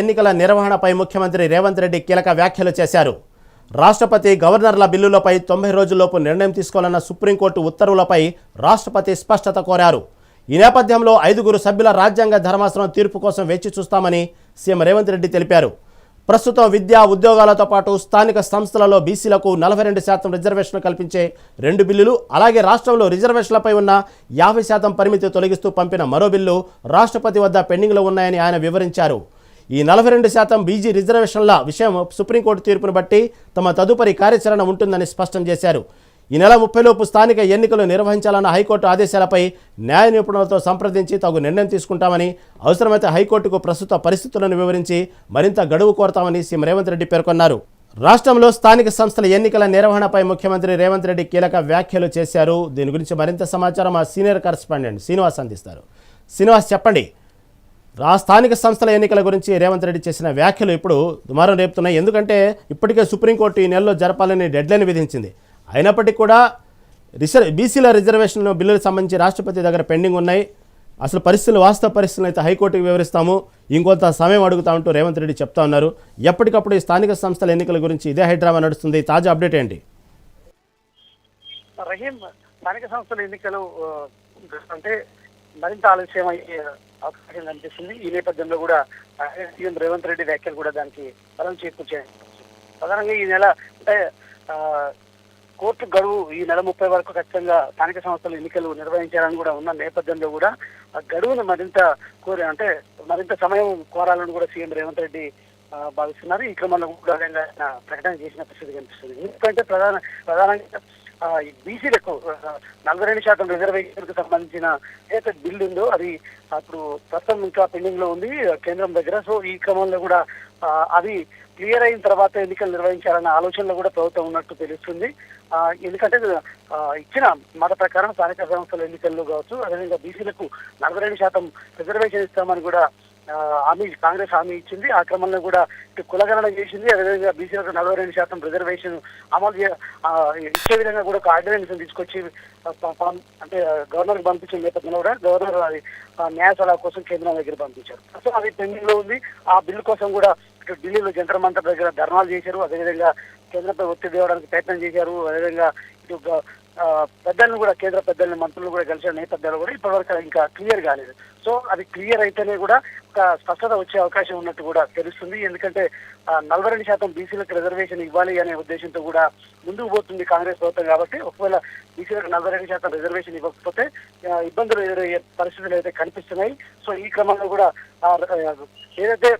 ఎన్నికల నిర్వహణపై ముఖ్యమంత్రి రేవంత్ రెడ్డి కీలక వ్యాఖ్యలు చేశారు. రాష్ట్రపతి గవర్నర్ల బిల్లులపై తొంభై రోజుల్లోపు నిర్ణయం తీసుకోవాలన్న సుప్రీంకోర్టు ఉత్తర్వులపై రాష్ట్రపతి స్పష్టత కోరారు. ఈ నేపథ్యంలో ఐదుగురు సభ్యుల రాజ్యాంగ ధర్మాసనం తీర్పు కోసం వేచి చూస్తామని సీఎం రేవంత్ రెడ్డి తెలిపారు. ప్రస్తుతం విద్యా ఉద్యోగాలతో పాటు స్థానిక సంస్థలలో బీసీలకు నలభై రెండు శాతం రిజర్వేషన్లు కల్పించే రెండు బిల్లులు అలాగే రాష్ట్రంలో రిజర్వేషన్లపై ఉన్న యాభై శాతం పరిమితి తొలగిస్తూ పంపిన మరో బిల్లు రాష్ట్రపతి వద్ద పెండింగ్లో ఉన్నాయని ఆయన వివరించారు. ఈ నలభై రెండు శాతం బీజీ రిజర్వేషన్ల విషయం సుప్రీంకోర్టు తీర్పును బట్టి తమ తదుపరి కార్యాచరణ ఉంటుందని స్పష్టం చేశారు. ఈ నెల ముప్పైలోపు స్థానిక ఎన్నికలు నిర్వహించాలన్న హైకోర్టు ఆదేశాలపై న్యాయ నిపుణులతో సంప్రదించి తగు నిర్ణయం తీసుకుంటామని అవసరమైతే హైకోర్టుకు ప్రస్తుత పరిస్థితులను వివరించి మరింత గడువు కోరతామని సీఎం రేవంత్ రెడ్డి పేర్కొన్నారు. రాష్ట్రంలో స్థానిక సంస్థల ఎన్నికల నిర్వహణపై ముఖ్యమంత్రి రేవంత్ రెడ్డి కీలక వ్యాఖ్యలు చేశారు. దీని గురించి మరింత సమాచారం మా సీనియర్ కరెస్పాండెంట్ శ్రీనివాస్ అందిస్తారు. శ్రీనివాస్ చెప్పండి రా స్థానిక సంస్థల ఎన్నికల గురించి రేవంత్ రెడ్డి చేసిన వ్యాఖ్యలు ఇప్పుడు దుమారం రేపుతున్నాయి. ఎందుకంటే ఇప్పటికే సుప్రీంకోర్టు ఈ నెలలో జరపాలని డెడ్లైన్ విధించింది. అయినప్పటికీ కూడా రిజర్ బీసీల రిజర్వేషన్ బిల్లులకు సంబంధించి రాష్ట్రపతి దగ్గర పెండింగ్ ఉన్నాయి. అసలు పరిస్థితులు వాస్తవ పరిస్థితులు అయితే హైకోర్టుకి వివరిస్తాము. ఇంకొంత సమయం అడుగుతామంటూ రేవంత్ రెడ్డి చెప్తా ఉన్నారు. ఎప్పటికప్పుడు ఈ స్థానిక సంస్థల ఎన్నికల గురించి ఇదే హైడ్రామా నడుస్తుంది. తాజా అప్డేట్ ఏంటి? రహీం స్థానిక సంస్థల ఎన్నికలు అంటే మరింత ఆలస్యం అయ్యే అవకాశం కనిపిస్తుంది. ఈ నేపథ్యంలో కూడా సీఎం రేవంత్ రెడ్డి వ్యాఖ్యలు కూడా దానికి బలం చేకూర్చాయి. ప్రధానంగా ఈ నెల అంటే కోర్టు గడువు ఈ నెల ముప్పై వరకు ఖచ్చితంగా స్థానిక సంస్థల ఎన్నికలు నిర్వహించాలని కూడా ఉన్న నేపథ్యంలో కూడా ఆ గడువును మరింత కోరి అంటే మరింత సమయం కోరాలని కూడా సీఎం రేవంత్ రెడ్డి భావిస్తున్నారు. ఈ క్రమంలో కూడా ఆయన ప్రకటన చేసిన పరిస్థితి కనిపిస్తుంది. ఎందుకంటే ప్రధాన ప్రధానంగా బీసీలకు నలభై రెండు శాతం రిజర్వేషన్కు సంబంధించిన ఏదైతే బిల్లు ఉందో అది అప్పుడు ప్రస్తుతం ఇంకా పెండింగ్లో ఉంది కేంద్రం దగ్గర. సో ఈ క్రమంలో కూడా అది క్లియర్ అయిన తర్వాత ఎన్నికలు నిర్వహించాలన్న ఆలోచనలో కూడా ప్రభుత్వం ఉన్నట్టు తెలుస్తుంది. ఎందుకంటే ఇచ్చిన మాట ప్రకారం స్థానిక సంస్థల ఎన్నికల్లో కావచ్చు అదేవిధంగా బీసీలకు నలభై రెండు శాతం రిజర్వేషన్ ఇస్తామని కూడా హామీ కాంగ్రెస్ హామీ ఇచ్చింది. ఆ క్రమంలో కూడా కులగణన చేసింది. అదేవిధంగా బీసీలకు నలభై రెండు శాతం రిజర్వేషన్ అమలు ఇచ్చే విధంగా కూడా ఒక ఆర్డినెన్స్ తీసుకొచ్చి అంటే గవర్నర్ పంపించిన నేపథ్యంలో కూడా గవర్నర్ అది ఆ, న్యాయ సలహా కోసం కేంద్రం దగ్గర పంపించారు. సో అది పెండింగ్లో ఉంది. ఆ బిల్లు కోసం కూడా ఇటు ఢిల్లీలో జంతర్ మంతర్ దగ్గర ధర్నాలు చేశారు. అదేవిధంగా కేంద్రంపై ఒత్తిడి ఇవ్వడానికి ప్రయత్నం చేశారు. అదేవిధంగా ఇటు పెద్దలను కూడా కేంద్ర పెద్దలను మంత్రులు కూడా కలిసిన నేపథ్యంలో కూడా ఇప్పటివరకు ఇంకా క్లియర్ కాలేదు. సో అది క్లియర్ అయితేనే కూడా ఒక స్పష్టత వచ్చే అవకాశం ఉన్నట్టు కూడా తెలుస్తుంది. ఎందుకంటే ఆ, నలభై రెండు శాతం బీసీలకు రిజర్వేషన్ ఇవ్వాలి అనే ఉద్దేశంతో కూడా ముందుకు పోతుంది కాంగ్రెస్ ప్రభుత్వం కాబట్టి ఒకవేళ బీసీలకు నలభై రెండు శాతం రిజర్వేషన్ ఇవ్వకపోతే ఇబ్బందులు ఎదురయ్యే పరిస్థితులు అయితే కనిపిస్తున్నాయి. సో ఈ క్రమంలో కూడా ఏదైతే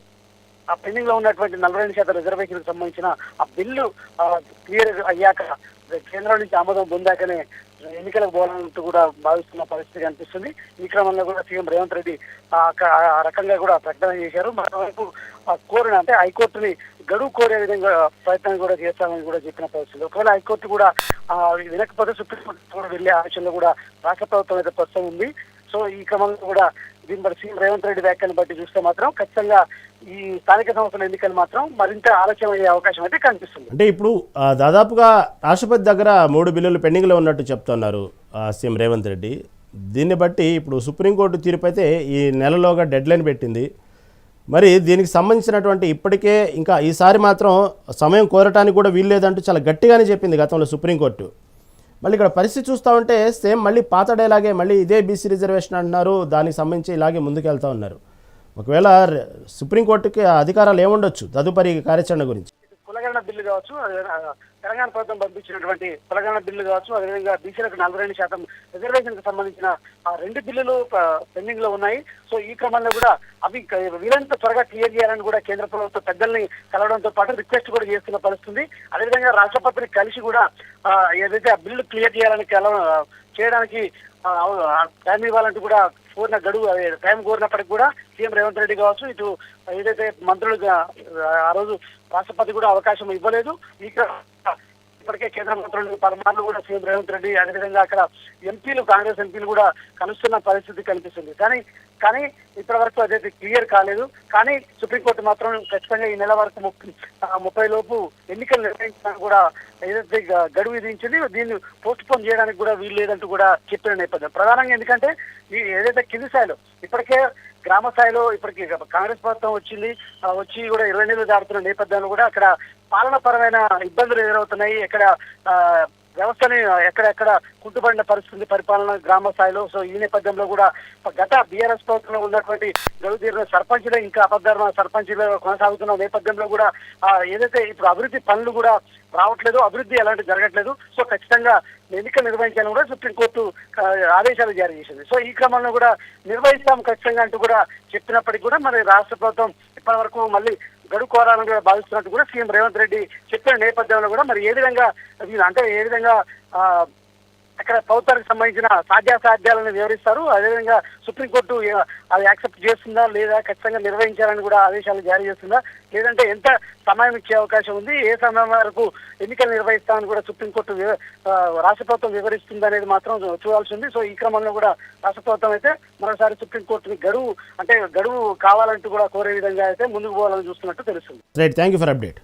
ఆ పెండింగ్లో ఉన్నటువంటి నలభై రెండు శాతం రిజర్వేషన్ సంబంధించిన ఆ బిల్లు క్లియర్ అయ్యాక కేంద్రం నుంచి ఆమోదం పొందాకనే ఎన్నికలకు పోవాలంటూ కూడా భావిస్తున్న పరిస్థితి కనిపిస్తుంది. ఈ క్రమంలో కూడా సీఎం రేవంత్ రెడ్డి ఆ రకంగా కూడా ప్రకటన చేశారు. మరోవైపు ఆ కోరిన అంటే హైకోర్టుని గడువు కోరే విధంగా ప్రయత్నం కూడా చేస్తామని కూడా చెప్పిన పరిస్థితి. ఒకవేళ హైకోర్టు కూడా వినకపోతే సుప్రీంకోర్టు కూడా వెళ్ళే ఆలోచనలో కూడా రాష్ట్ర ప్రభుత్వం అయితే ప్రస్తుతం ఉంది. సో ఈ క్రమంలో కూడా దీన్ని బట్టి సీఎం రేవంత్ రెడ్డి వ్యాఖ్యలను బట్టి చూస్తే మాత్రం ఖచ్చితంగా ఈ స్థానిక సంస్థల ఎన్నికలు మాత్రం మరింత ఆలస్యం అయ్యే అవకాశం అయితే కనిపిస్తుంది. అంటే ఇప్పుడు దాదాపుగా రాష్ట్రపతి దగ్గర మూడు బిల్లులు పెండింగ్లో ఉన్నట్టు చెప్తున్నారు సీఎం రేవంత్ రెడ్డి. దీన్ని బట్టి ఇప్పుడు సుప్రీంకోర్టు తీర్పు అయితే ఈ నెలలోగా డెడ్లైన్ పెట్టింది. మరి దీనికి సంబంధించినటువంటి ఇప్పటికే ఇంకా ఈసారి మాత్రం సమయం కోరటానికి కూడా వీల్లేదంటూ చాలా గట్టిగానే చెప్పింది గతంలో సుప్రీంకోర్టు. మళ్ళీ ఇక్కడ పరిస్థితి చూస్తూ ఉంటే సేమ్ మళ్ళీ పాత డేలాగే మళ్ళీ ఇదే బీసీ రిజర్వేషన్ అంటున్నారు. దానికి సంబంధించి ఇలాగే ముందుకెళ్తా ఉన్నారు. ఒకవేళ సుప్రీంకోర్టుకి అధికారాలు ఏముండొచ్చు? తదుపరి కార్యాచరణ గురించి. కులగణన బిల్లు కావచ్చు తెలంగాణ ప్రభుత్వం పంపించినటువంటి కులగణన బిల్లు కావచ్చు అదేవిధంగా బీసీలకు నలభై రెండు శాతం రిజర్వేషన్కు సంబంధించిన ఆ రెండు బిల్లులు పెండింగ్లో ఉన్నాయి. సో ఈ క్రమంలో కూడా అవి వీలంత త్వరగా క్లియర్ చేయాలని కూడా కేంద్ర ప్రభుత్వ పెద్దల్ని కలవడంతో పాటు రిక్వెస్ట్ కూడా చేస్తున్న పరిస్థితుంది. అదేవిధంగా రాష్ట్రపతిని కలిసి కూడా ఏదైతే ఆ బిల్లు క్లియర్ చేయాలని కలవ చేయడానికి టైం ఇవ్వాలంటూ కూడా కోరిన గడువు టైం కోరినప్పటికీ కూడా సీఎం రేవంత్ రెడ్డి కావచ్చు ఇటు ఏదైతే మంత్రులుగా ఆ రోజు రాష్ట్రపతి కూడా అవకాశం ఇవ్వలేదు. ఈ ఇప్పటికే కేంద్ర మంత్రులు పరమార్లు కూడా సీఎం రేవంత్ రెడ్డి అదేవిధంగా అక్కడ ఎంపీలు కాంగ్రెస్ ఎంపీలు కూడా కలుస్తున్న పరిస్థితి కనిపిస్తుంది. కానీ కానీ ఇప్పటి వరకు అదైతే క్లియర్ కాలేదు. కానీ సుప్రీంకోర్టు మాత్రం ఖచ్చితంగా ఈ నెల వరకు ముప్పై ముప్పై లోపు ఎన్నికలు నిర్వహించడానికి కూడా ఏదైతే గడువు విధించింది దీన్ని పోస్ట్ పోన్ చేయడానికి కూడా వీలు లేదంటూ కూడా చెప్పిన నేపథ్యం. ప్రధానంగా ఎందుకంటే ఈ ఏదైతే కింది స్థాయిలో ఇప్పటికే గ్రామ స్థాయిలో ఇప్పటికి కాంగ్రెస్ ప్రభుత్వం వచ్చింది వచ్చి కూడా ఇరవై నెలలు దాటుతున్న నేపథ్యంలో కూడా అక్కడ పాలనపరమైన ఇబ్బందులు ఎదురవుతున్నాయి. ఇక్కడ ఆ, వ్యవస్థని ఎక్కడెక్కడ కుంటుపడిన పరిస్థితి పరిపాలన గ్రామ స్థాయిలో సో ఈ నేపథ్యంలో కూడా గత బీఆర్ఎస్ ప్రభుత్వంలో ఉన్నటువంటి గడువు సర్పంచ్లే ఇంకా అబద్ధర్మ సర్పంచ్లు కొనసాగుతున్న నేపథ్యంలో కూడా ఏదైతే ఇప్పుడు అభివృద్ధి పనులు కూడా రావట్లేదు అభివృద్ధి ఎలాంటి జరగట్లేదు సో ఖచ్చితంగా ఎన్నికలు నిర్వహించాలని కూడా సుప్రీంకోర్టు ఆదేశాలు జారీ చేసింది. సో ఈ క్రమంలో కూడా నిర్వహిస్తాం ఖచ్చితంగా అంటూ కూడా చెప్పినప్పటికీ కూడా మరి రాష్ట్ర ప్రభుత్వం ఇప్పటి వరకు మళ్ళీ గడువు కోరాలని కూడా భావిస్తున్నట్టు కూడా సీఎం రేవంత్ రెడ్డి చెప్పిన నేపథ్యంలో కూడా మరి ఏ విధంగా అంటే ఏ విధంగా అక్కడ ప్రభుత్వానికి సంబంధించిన సాధ్యాసాధ్యాలను వివరిస్తారు. అదేవిధంగా సుప్రీంకోర్టు అది యాక్సెప్ట్ చేస్తుందా లేదా ఖచ్చితంగా నిర్వహించాలని కూడా ఆదేశాలు జారీ చేస్తుందా? లేదంటే ఎంత సమయం ఇచ్చే అవకాశం ఉంది? ఏ సమయం వరకు ఎన్నికలు నిర్వహిస్తామని కూడా సుప్రీంకోర్టు రాష్ట్ర ప్రభుత్వం వివరిస్తుంది అనేది మాత్రం చూడాల్సి ఉంది. సో ఈ క్రమంలో కూడా రాష్ట్ర ప్రభుత్వం అయితే మరోసారి సుప్రీంకోర్టుని గడువు అంటే గడువు కావాలంటూ కూడా కోరే విధంగా అయితే ముందుకు పోవాలని చూస్తున్నట్టు తెలుస్తుంది. Right thank you for update